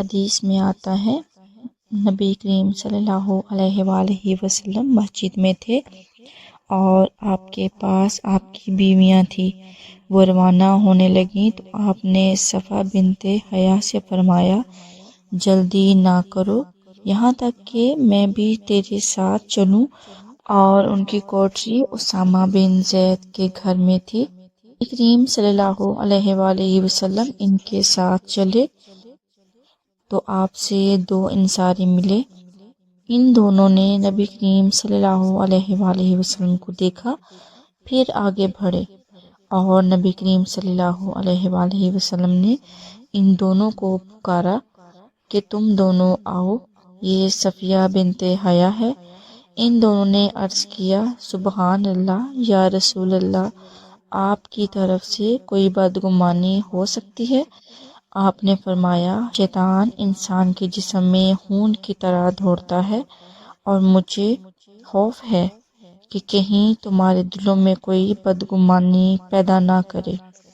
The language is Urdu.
حدیث میں آتا ہے، نبی کریم صلی اللہ علیہ وآلہ وسلم مسجد میں تھے اور آپ کے پاس آپ کی بیویاں تھیں۔ وہ روانہ ہونے لگیں تو آپ نے صفا بنت حیا سے فرمایا، جلدی نہ کرو، یہاں تک کہ میں بھی تیرے ساتھ چلوں۔ اور ان کی کوٹری اسامہ بن زید کے گھر میں تھی۔ کریم صلی اللہ علیہ وآلہ وسلم ان کے ساتھ چلے۔ تو آپ سے دو انصاری ملے۔ ان دونوں نے نبی کریم صلی اللہ علیہ وآلہ وسلم کو دیکھا، پھر آگے بڑھے۔ اور نبی کریم صلی اللہ علیہ وآلہ وسلم نے ان دونوں کو پکارا کہ تم دونوں آؤ۔ یہ صفیہ بنت حیا ہے۔ ان دونوں نے عرض کیا، سبحان اللہ، یا رسول اللہ، آپ کی طرف سے کوئی بدگمانی ہو سکتی ہے؟ آپ نے فرمایا، شیطان انسان کے جسم میں خون کی طرح دوڑتا ہے اور مجھے خوف ہے کہ کہیں تمہارے دلوں میں کوئی بدگمانی پیدا نہ کرے۔